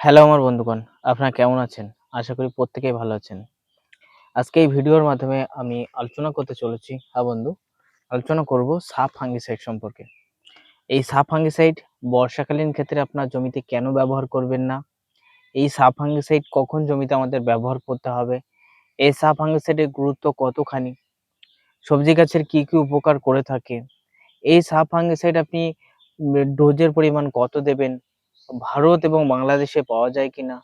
Hello আমার বন্ধুগণ, আপনারা কেমন আছেন? আশা করি প্রত্যেকেই ভালো আছেন। আজকে এই ভিডিওর মাধ্যমে আমি আলোচনা করতে চলেছি। হ্যাঁ বন্ধু, আলোচনা করব সাপ ফাঙ্গিসাইড সম্পর্কে। এই সাপ ফাঙ্গিসাইড বর্ষাকালীন ক্ষেত্রে আপনার জমিতে কেন ব্যবহার করবেন না? এই সাপ ফাঙ্গিসাইড কখন জমিতে আমাদের ব্যবহার করতে হবে? এই সাপ ফাঙ্গিসাইডের গুরুত্ব কতখানি? সবজি গাছের কি কি উপকার করে থাকে? এই সাপ ফাঙ্গিসাইড আপনি ডোজের পরিমাণ কত দেবেন? ভারত এবং বাংলাদেশে পাওয়া যায় কিনা,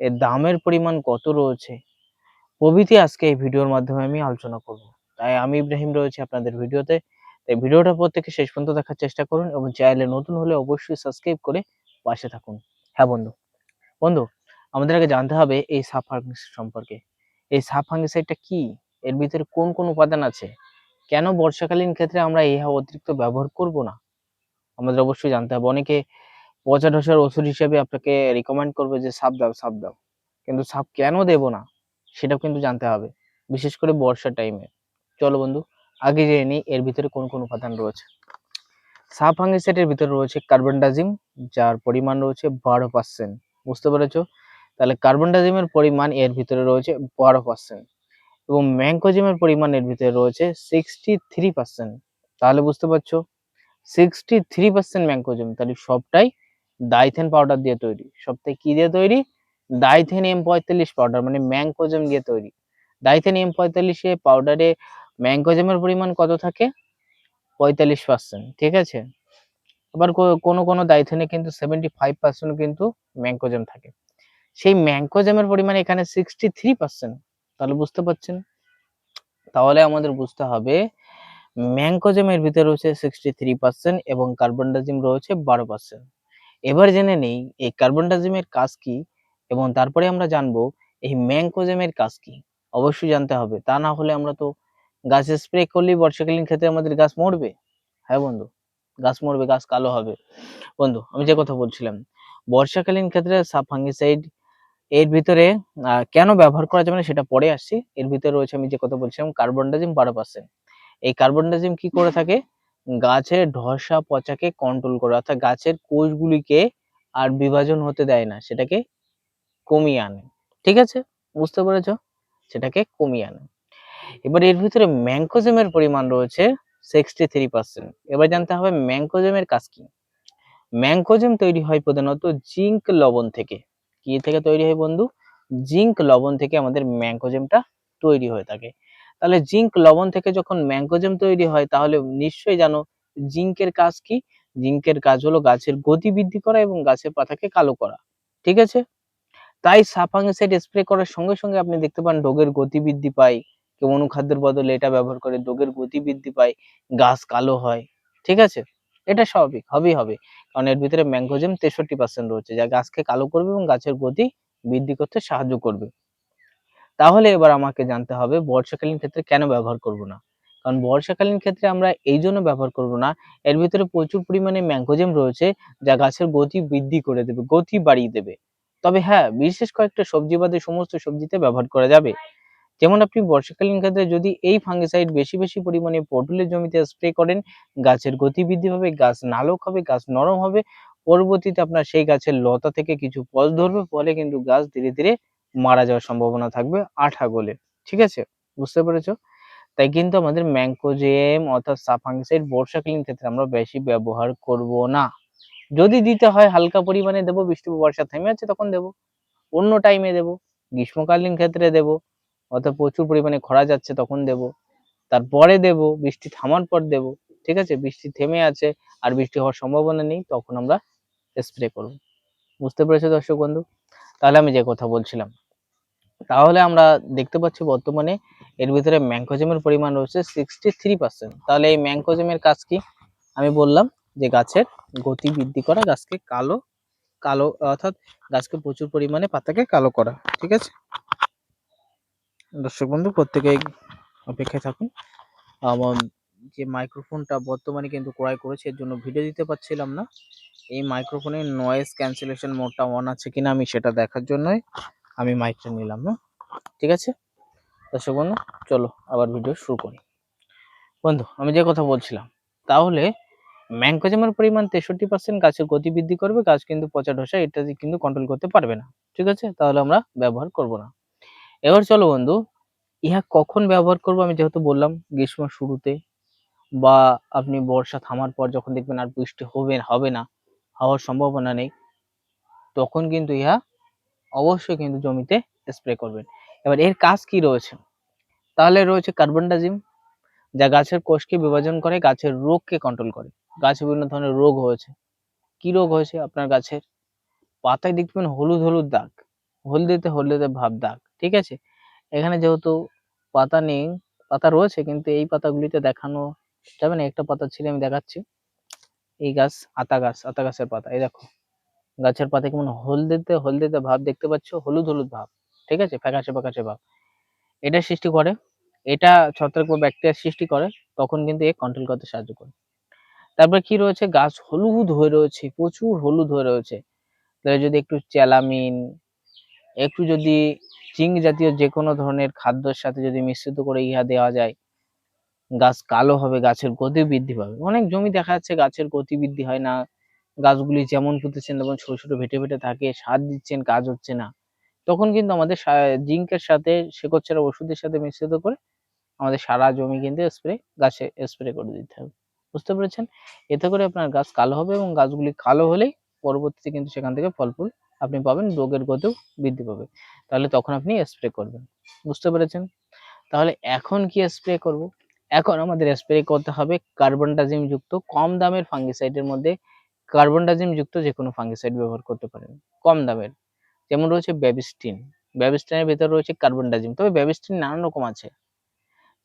এর দামের পরিমাণ কত রয়েছে, প্রভৃতি আজকে এই ভিডিওর মাধ্যমে আমি আলোচনা করব। তাই আমি ইব্রাহিম রয়েছে আপনাদের ভিডিওতে। তাই ভিডিওটা প্রত্যেকে শেষ পর্যন্ত দেখার চেষ্টা করুন এবং চ্যানেলে নতুন হলে অবশ্যই সাবস্ক্রাইব করে পাশে থাকুন। হ্যাঁ বন্ধু বন্ধু, আমাদের আগে জানতে হবে এই ফাঙ্গিসাইড সম্পর্কে। এই সাপ ফাঙ্গিসাইডটা কি? এর ভিতরে কোন কোন উপাদান আছে? কেন বর্ষাকালীন ক্ষেত্রে আমরা ইহা অতিরিক্ত ব্যবহার করব না? আমাদের অবশ্যই জানতে হবে। অনেকে পচা ঢসার ওষুধ হিসেবে আপনাকে রিকমেন্ড করবে যে সাপ দাও সাপ দাও। কিন্তু সাপ কেন দেব না? সেটাও কিন্তু জানতে হবে, বিশেষ করে বর্ষার টাইমে চলো বন্ধু, আগে জেনে নিই এর ভিতরে কোন কোন উপাদান রয়েছে। সাপ ফাঙ্গিসাইডের ভিতরে রয়েছে কার্বনডাজিম যার পরিমাণ রয়েছে বারো পার্সেন্ট বুঝতে পেরেছ? তাহলে কার্বনডাজিমের পরিমাণ এর ভিতরে রয়েছে বারো পার্সেন্ট এবং ম্যাঙ্কোজিমের পরিমাণ এর ভিতরে রয়েছে সিক্সটি থ্রি পার্সেন্ট তাহলে বুঝতে পারছ? সিক্সটি থ্রি পার্সেন্ট ম্যাঙ্কোজিম তাহলে সবটাই ডাইথেন পাউডার দিয়ে তৈরি। সবটাই কি দিয়ে তৈরি? ডাইথেন এম পঁয়তাল্লিশ পাউডার মানে ম্যাঙ্কোজেম দিয়ে তৈরি। ডাইথেন এম পঁয়তাল্লিশে পাউডারে ম্যাঙ্কোজেমের পরিমাণ কত থাকে? পঁয়তাল্লিশ পার্সেন্ট ঠিক আছে? আবার কোনো কোনো ডাইথেনে কিন্তু সেভেন্টি ফাইভ পার্সেন্ট কিন্তু ম্যাঙ্কোজেম থাকে। সেই ম্যাঙ্কোজেমের পরিমাণ এখানে সিক্সটি থ্রি পার্সেন্ট তাহলে বুঝতে পারছেন? তাহলে আমাদের বুঝতে হবে ম্যাঙ্কোজেমের ভিতরে রয়েছে সিক্সটি থ্রি পার্সেন্ট এবং কার্বন ডাইজিম রয়েছে বারো পার্সেন্ট এবার জেনে নেই এই কার্বনডাজিমের কাজ কি এবং তারপরে আমরা জানব এই ম্যাঙ্কোজেমের কাজ কি। অবশ্যই জানতে হবে, তা না হলে আমরা তো গাছে স্প্রে করলেই বর্ষাকালীন ক্ষেত্রে আমাদের গাছ মরবে। হ্যাঁ বন্ধু, গাছ মরবে, গাছ কালো হবে। বন্ধু, আমি যে কথা বলছিলাম, বর্ষাকালীন ক্ষেত্রে সাব ফাঙ্গিসাইড এর ভিতরে কেন ব্যবহার করা যাবে না সেটা পরে আসছি। এর ভিতরে রয়েছে আমি যে কথা বলছিলাম কার্বনডাজিম বারো পার্সেন্ট এই কার্বনডাজিম কি করে থাকে? গাছের ধসা পচাকে কন্ট্রোল করে, অর্থাৎ গাছের কোষগুলিকে আর বিভাজন হতে দেয় না, সেটাকে কমিয়ে আনে। ঠিক আছে? বুঝতে পেরেছ? সেটাকে কমিয়ে আনে। এবার এর ভিতরে ম্যাঙ্কোজেমের পরিমাণ রয়েছে সিক্সটি থ্রি পার্সেন্ট এবার জানতে হবে ম্যাঙ্কোজেমের কাজ কি? ম্যাঙ্কোজেম তৈরি হয় প্রধানত জিঙ্ক লবণ থেকে। কি থেকে তৈরি হয় বন্ধু? জিঙ্ক লবণ থেকে আমাদের ম্যাঙ্কোজেমটা তৈরি হয়ে থাকে। তাহলে জিঙ্ক লবণ থেকে যখন ম্যাঙ্কোজেম তৈরি হয়, তাহলে নিশ্চয়ই জানো জিঙ্কের কাজ কি? জিঙ্কের কাজ হলো গাছের গতি বৃদ্ধি করা এবং গাছের পাতাকে কালো করা, ঠিক আছে? তাই সাফাঙ্গিসাইড স্প্রে করার সঙ্গে সঙ্গে আপনি দেখতে পান ডোগের গতি বৃদ্ধি পায়, কেউ অনুখাদ্যের বদলে এটা ব্যবহার করে ডোগের গতি বৃদ্ধি পায়, গাছ কালো হয়, ঠিক আছে? এটা স্বাভাবিক, হবেই হবে, কারণ এর ভিতরে ম্যাঙ্গোজেম তেষট্টি পার্সেন্ট রয়েছে, যা গাছকে কালো করবে এবং গাছের গতি বৃদ্ধি করতে সাহায্য করবে। তাহলে এবার আমাকে জানতে হবে বর্ষাকালীন ক্ষেত্রে কেন ব্যবহার করব না? কারণ বর্ষাকালীন ক্ষেত্রে আমরা এই জন্য ব্যবহার করব না, এর ভিতরে প্রচুর পরিমাণে ম্যাঙ্গোজেম রয়েছে যা গাছের গতি বৃদ্ধি করে দেবে, গতি বাড়িয়ে দেবে। তবে হ্যাঁ বিশেষ কয়েকটা সবজি বাদে সমস্ত সবজিতে ব্যবহার করা যাবে। যেমন আপনি বর্ষাকালীন ক্ষেত্রে যদি এই ফাঙ্গিসাইড বেশি বেশি পরিমাণে পটলের জমিতে স্প্রে করেন, গাছের গতি বৃদ্ধি হবে, গাছ নালক হবে, গাছ নরম হবে, পরবর্তীতে আপনার সেই গাছের লতা থেকে কিছু ফল ধরবে, ফলে কিন্তু গাছ ধীরে ধীরে মারা যাওয়ার সম্ভাবনা থাকবে আঠা গলে ঠিক আছে? বুঝতে পেরেছ? তাই কিন্তু আমাদের ম্যাঙ্কোজেম অর্থাৎ সাফাঙ্গিসাইড বর্ষাকালীন ক্ষেত্রে আমরা বেশি ব্যবহার করব না। যদি দিতে হয় হালকা পরিমাণে দেবো, বৃষ্টি বর্ষা থেমে আছে তখন দেব। অন্য টাইমে দেব, গ্রীষ্মকালীন ক্ষেত্রে দেব, অর্থাৎ প্রচুর পরিমাণে খরা যাচ্ছে তখন দেব। তারপরে দেব, বৃষ্টি থামার পর দেব, ঠিক আছে? বৃষ্টি থেমে আছে আর বৃষ্টি হওয়ার সম্ভাবনা নেই, তখন আমরা স্প্রে করব। বুঝতে পেরেছ দর্শক বন্ধু? তাহলে আমি যে কথা বলছিলাম। তাহলে আমরা দেখতে পাচ্ছি বর্তমানে এর ভিতরে ম্যাঙ্কোজেমের পরিমাণ রয়েছে সিক্সটি থ্রি পার্সেন্ট তাহলে এই ম্যাঙ্কোজেমের কাজ কি? আমি বললাম যে গাছের গতি বৃদ্ধি করা, গাছকে কালো কালো, অর্থাৎ গাছকে প্রচুর পরিমাণে পাতাকে কালো করা, ঠিক আছে? দর্শক বন্ধু, প্রত্যেকেই অপেক্ষায় থাকুন। আমার যে মাইক্রোফোনটা বর্তমানে কিন্তু ক্রয় করেছে, এর জন্য ভিডিও দিতে পারছিলাম না। এই মাইক্রোফোনের নয়েজ ক্যান্সেলেশন মোডটা অন আছে কিনা আমি সেটা দেখার জন্যই আমি মাইকটা নিলাম না ঠিক আছে? দর্শক বন্ধু, চলো আবার ভিডিও শুরু করি। বন্ধু, আমি যে কথা বলছিলাম, তাহলে ম্যাঙ্কোজেমের পরিমাণ তেষট্টি পার্সেন্ট গাছের গতি বৃদ্ধি করবে, গাছ কিন্তু পচা ঢসা ইত্যাদি কিন্তু কন্ট্রোল করতে পারবে না। ঠিক আছে? তাহলে আমরা ব্যবহার করব না। এবার চলো বন্ধু, ইহা কখন ব্যবহার করব আমি যেহেতু বললাম গ্রীষ্ম শুরুতে বা আপনি বর্ষা থামার পর যখন দেখবেন আর বৃষ্টি হবে হবে না, হওয়ার সম্ভাবনা নেই, তখন কিন্তু ইহা অবশ্যই কিন্তু জমিতে স্প্রে করবেন। এবার এর কাজ কি রয়েছে? তাহলে রয়েছে কার্বনডাজিম যা গাছের কোষকে বিভাজন করে, গাছের রোগকে কন্ট্রোল করে। গাছে বিভিন্ন ধরনের রোগ হয়েছে। কি রোগ হয়েছে আপনার গাছের? পাতায় দেখবেন হলুদ হলুদ দাগ, হলদেতে হলদেতে ভাব দাগ, ঠিক আছে? এখানে যেহেতু পাতা নেই, পাতা রয়েছে, কিন্তু এই পাতাগুলিতে দেখানো যাবে না একটা পাতা ছিল আমি দেখাচ্ছি। এই গাছ, আতা গাছ, আতা গাছের পাতা, এই দেখো। গাছের পাতা কেমন হলদেতে হলদেতে ভাব দেখতে পাচ্ছ? হলুদ হলুদ ভাব, ঠিক আছে? ফ্যাকাশে ফ্যাকাশে ভাব। এটা সৃষ্টি করে, এটা ছত্রাক বা ব্যাকটেরিয়া সৃষ্টি করে, তখন কিন্তু এ কন্ট্রোল করতে সাহায্য করে। তারপর কি রয়েছে? গাছ হলুদ হয়ে রয়েছে, প্রচুর হলুদ হয়ে রয়েছে। তাহলে যদি একটু চ্যালামিন, একটু যদি জিঙ্ক জাতীয় যে কোনো ধরনের খাদ্যর সাথে যদি মিশ্রিত করে ইহা দেওয়া যায় গাছ কালো হবে, গাছের গতি বৃদ্ধি পাবে। অনেক জমি দেখা যাচ্ছে গাছের গতি বৃদ্ধি হয় না। গাছগুলি যেমন পুঁতেছেন তেমন ছোট ছোট ভেটে ভেটে থাকে, সার দিচ্ছেন, কাজ হচ্ছে না। তখন কিন্তু আমাদের জিঙ্কের সাথে শেকড় ওষুধের সাথে মিশ্রিত করে আমাদের সারা জমি কিন্তু স্প্রে, গাছে স্প্রে করে দিতে হবে। বুঝতে পেরেছেন? এতে করে আপনার গাছ কালো হবে এবং গাছগুলি কালো হলেই পরবর্তীতে কিন্তু সেখান থেকে ফল ফুল আপনি পাবেন, রোগের গতিও বৃদ্ধি পাবে। তাহলে তখন আপনি স্প্রে করবেন। বুঝতে পেরেছেন? তাহলে এখন কি স্প্রে করব? এখন আমাদের স্প্রে করতে হবে কার্বন ডাজিম যুক্ত কম দামের ফাঙ্গিসাইডের মধ্যে কার্বন ডাজিম যুক্ত যে কোনো ফাঙ্গিসাইড ব্যবহার করতে পারেন, কম দামের। যেমন রয়েছে ব্যাবিস্টিন ব্যাবিস্টিনের ভেতর রয়েছে কার্বন ডাজিম তবে ব্যাবিস্টিন নানান রকম আছে।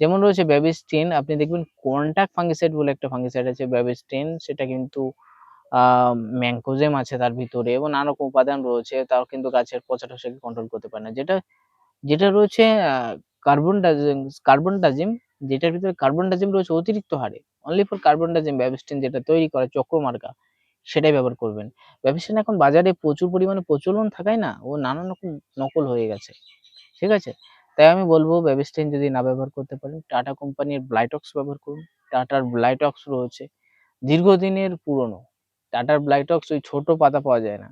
যেমন রয়েছে ব্যাবিস্টিন আপনি দেখবেন কন্টাক্ট ফাঙ্গিসাইড বলে একটা ফাঙ্গিসাইড আছে ব্যাবিস্টিন সেটা কিন্তু ম্যাঙ্কোজেম আছে তার ভিতরে এবং নানা রকম উপাদান রয়েছে, তাও কিন্তু গাছের পচা টসাকে কন্ট্রোল করতে পারে না। যেটা যেটা রয়েছে কার্বন ডাজিম কার্বন ডাজিম যেটার ভিতরে কার্বন ডাজিম রয়েছে অতিরিক্ত হারে only for carbendazim Bavistin যেটা তৈরি করে চক্রমার্কা সেটাই ব্যবহার করবেন। ব্যাবিস্টিন এখন বাজারে প্রচুর পরিমাণে প্রচলন থাকায় না, ও নানান রকম নকল হয়ে গেছে, ঠিক আছে? তাই আমি বলব ব্যাবিস্টিন যদি না ব্যবহার করতে পারেন, টাটা কোম্পানির ব্লাইটক্স ব্যবহার করুন। টাটার ব্লাইটক্স রয়েছে, দীর্ঘদিনের পুরনো, টাটার ব্লাইটক্স ওই ছোট পাতা পাওয়া যায় না,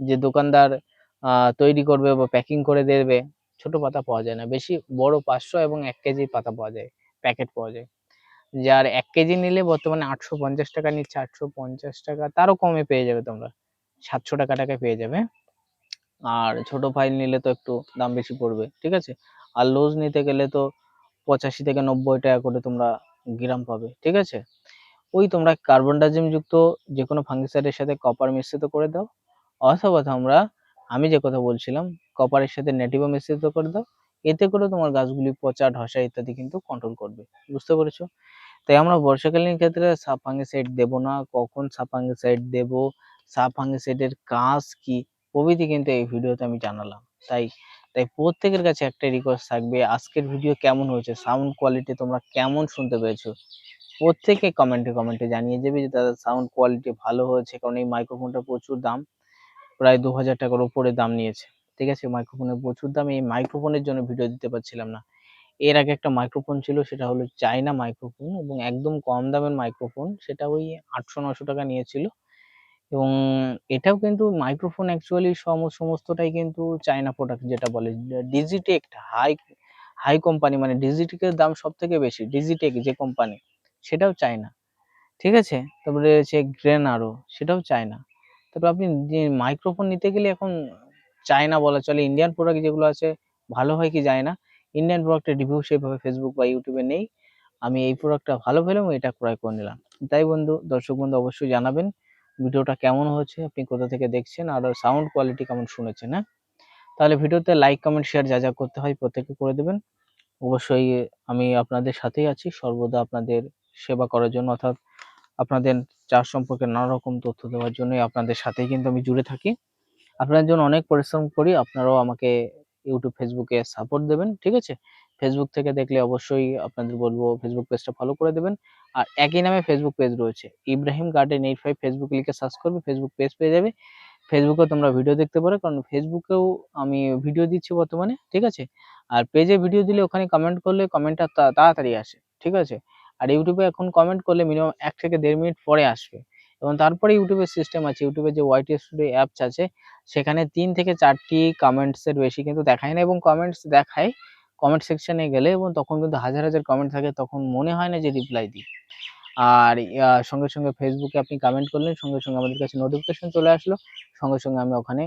যে দোকানদার তৈরি করবে বা প্যাকিং করে দেবে, ছোট পাতা পাওয়া যায় না, বেশি বড় পাঁচশো এবং এক কেজি পাতা পাওয়া যায়। প্যাকেট পাওয়া যায়। যার এক কেজি নিলে বর্তমানে আটশো পঞ্চাশ টাকা নিচ্ছে, আটশো পঞ্চাশ টাকা তারও কমে পেয়ে যাবে তোমরা। সাতশো টাকা টাকায় পেয়ে যাবে। আর ছোট ফাইল নিলে তো একটু দাম বেশি পড়বে, ঠিক আছে? আর লোজ নিতে গেলে তো পঁচাশি থেকে নব্বই টাকা করে তোমরা গ্রাম পাবে, ঠিক আছে? ওই তোমরা কার্বন যুক্ত যে কোনো ফাঙ্গিসাইডের সাথে কপার মিশ্রিত করে দাও, অথবা তোমরা, আমি যে কথা বলছিলাম কপারের সাথে নেটিভও মিশ্রিত করে দাও এতে করে তোমার গাছগুলি পচা, ঢসা ইত্যাদি কিন্তু কন্ট্রোল করবে। বুঝতে পেরেছ? তাই আমরা বর্ষাকালীন ক্ষেত্রে সাপ ফাঙ্গিসাইড দেবো না। কখন সাপ ফাঙ্গিসাইড দেবো? সাপ ফাঙ্গিসাইডের কাজ কি? প্রভৃতি কিন্তু এই ভিডিওতে আমি জানালাম। তাই তাই প্রত্যেকের কাছে একটা রিকোয়েস্ট থাকবে, আজকের ভিডিও কেমন হয়েছে? সাউন্ড কোয়ালিটি তোমরা কেমন শুনতে পেয়েছ? প্রত্যেকে কমেন্টে কমেন্টে জানিয়ে দেবে যে তাদের সাউন্ড কোয়ালিটি ভালো হয়েছে। কারণ এই মাইক্রোফোনটা প্রচুর দাম। প্রায় দু হাজার টাকার উপরে দাম নিয়েছে। ঠিক আছে? মাইক্রোফোনের প্রচুর দাম এই মাইক্রোফোনের জন্য ভিডিও দিতে পারছিলাম না। এর আগে একটা মাইক্রোফোন ছিল, সেটা হলো চাইনা মাইক্রোফোন এবং একদম কম দামের মাইক্রোফোন সেটা ওই আটশো নশো টাকা নিয়েছিল। এবং এটাও কিন্তু মাইক্রোফোন অ্যাকচুয়ালি সমস্তটাই কিন্তু চায়না প্রোডাক্ট যেটা বলে। ডিজিটেক হাই হাই কোম্পানি মানে ডিজিটেকের দাম সব থেকে বেশি। ডিজিটেক যে কোম্পানি সেটাও চায়না ঠিক আছে? তারপরে হচ্ছে গ্রেন আরও, সেটাও চায়না তারপর আপনি মাইক্রোফোন নিতে গেলে এখন চায়না বলা চলে ইন্ডিয়ান প্রোডাক্ট যেগুলো আছে, ভালো হয় কি যায় না? ইন্ডিয়ান প্রোডাক্টের রিভিউ সেভাবে ফেসবুক বা ইউটিউবে নেই। আমি এই প্রোডাক্টটা ভালো পেলাম, এটা ক্রয় করে নিলাম। তাই বন্ধু, দর্শক বন্ধু অবশ্যই জানাবেন, ভিডিওটা কেমন হচ্ছে আপনি কোথা থেকে দেখছেন, আর সাউন্ড কোয়ালিটি কেমন শুনেছেন হ্যাঁ? তাহলে ভিডিওতে লাইক কমেন্ট শেয়ার যা যা করতে হয় প্রত্যেকে করে দেবেন। অবশ্যই আমি আপনাদের সাথেই আছি, সর্বদা আপনাদের সেবা করার জন্য, অর্থাৎ আপনাদের চাষ সম্পর্কে নানা রকম তথ্য দেওয়ার জন্যই আপনাদের সাথেই কিন্তু আমি জুড়ে থাকি। আপনার জন্য অনেক পরিশ্রম করি, আপনারাও আমাকে ইউটিউব ফেসবুকে সাপোর্ট দেবেন, ঠিক আছে? ফেসবুক থেকে দেখলে অবশ্যই আপনাদের বলব ফেসবুক পেজটা ফলো করে দেবেন। আর একই নামে ফেসবুক পেজ রয়েছে। Ibrahim garden eight five Facebook লিখে সার্চ করবে ফেসবুক পেজ পেয়ে যাবে। ফেসবুকে তোমরা ভিডিও দেখতে পারো, কারণ ফেসবুকেও আমি ভিডিও দিচ্ছি বর্তমানে, ঠিক আছে? আর পেজে ভিডিও দিলে ওখানে কমেন্ট করলে কমেন্টটা তাড়াতাড়ি আসে, ঠিক আছে? আর ইউটিউবে এখন কমেন্ট করলে মিনিমাম এক থেকে দেড় মিনিট পরে আসবে। এবং তারপরে ইউটিউবের সিস্টেম আছে। ইউটিউবে যে ওয়াইটি স্টুডিও অ্যাপস আছে, সেখানে তিন থেকে চারটি কমেন্টসের বেশি কিন্তু দেখায় না এবং কমেন্টস দেখায় কমেন্ট সেকশনে গেলে এবং তখন কিন্তু হাজার হাজার কমেন্ট থাকে, তখন মনে হয় না যে রিপ্লাই দিই। আর সঙ্গে সঙ্গে ফেসবুকে আপনি কমেন্ট করলেন, সঙ্গে সঙ্গে আমাদের কাছে নোটিফিকেশন চলে আসলো, সঙ্গে সঙ্গে আমি ওখানে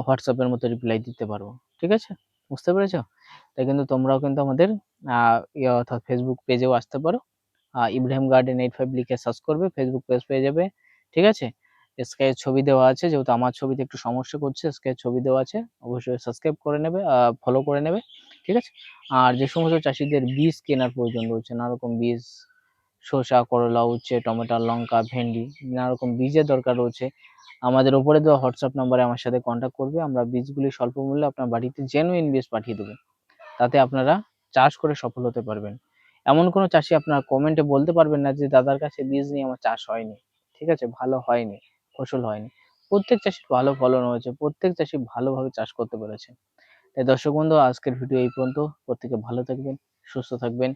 হোয়াটসঅ্যাপের মতো রিপ্লাই দিতে পারব। ঠিক আছে? বুঝতে পেরেছ? তাই কিন্তু তোমরাও কিন্তু আমাদের ইয়ে ফেসবুক পেজেও আসতে পারো। ইব্রাহিম গার্ডেন এইট ফাইভ লিখে সার্চ করবে ফেসবুক পেজ পেয়ে যাবে, ঠিক আছে? স্কাইয়ের ছবি দেওয়া আছে, যেহেতু আমার ছবিতে একটু সমস্যা করছে স্কাইয়ের ছবি দেওয়া আছে, অবশ্যই সাবস্ক্রাইব করে নেবে ফলো করে নেবে, ঠিক আছে? আর যে সমস্ত চাষিদের বীজ কেনার প্রয়োজন রয়েছে নানা রকম বীজ, শসা, করলা, উচ্ছে, টমেটো, লঙ্কা, ভেন্ডি নানা রকম বীজের দরকার রয়েছে, আমাদের ওপরে দেওয়া হোয়াটসঅ্যাপ নাম্বারে আমার সাথে কন্ট্যাক্ট করবে, আমরা বীজগুলি স্বল্প মূল্যে আপনার বাড়িতে জেনুইন বীজ পাঠিয়ে দেবো, তাতে আপনারা চাষ করে সফল হতে পারবেন। এমন কোনো চাষি আপনার কমেন্টে বলতে পারবেন না যে, দাদার কাছে বীজ নিয়ে আমার চাষ হয়নি। ঠিক আছে? ভালো হয়নি, ফসল হয়নি। প্রত্যেক চাষির ভালো ফলন হয়েছে, প্রত্যেক চাষি ভালোভাবে চাষ করতে পেরেছে। তাই দর্শক বন্ধু, আজকের ভিডিও এই পর্যন্ত। প্রত্যেকে ভালো থাকবেন, সুস্থ থাকবেন।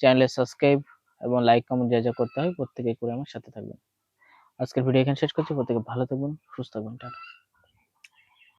চ্যানেলে সাবস্ক্রাইব এবং লাইক কমেন্ট যা যা করতে হয় প্রত্যেকে করে আমার সাথে থাকবেন। আজকের ভিডিও এখানে শেষ করছি। প্রত্যেকে ভালো থাকবেন, সুস্থ থাকবেন। টাটা।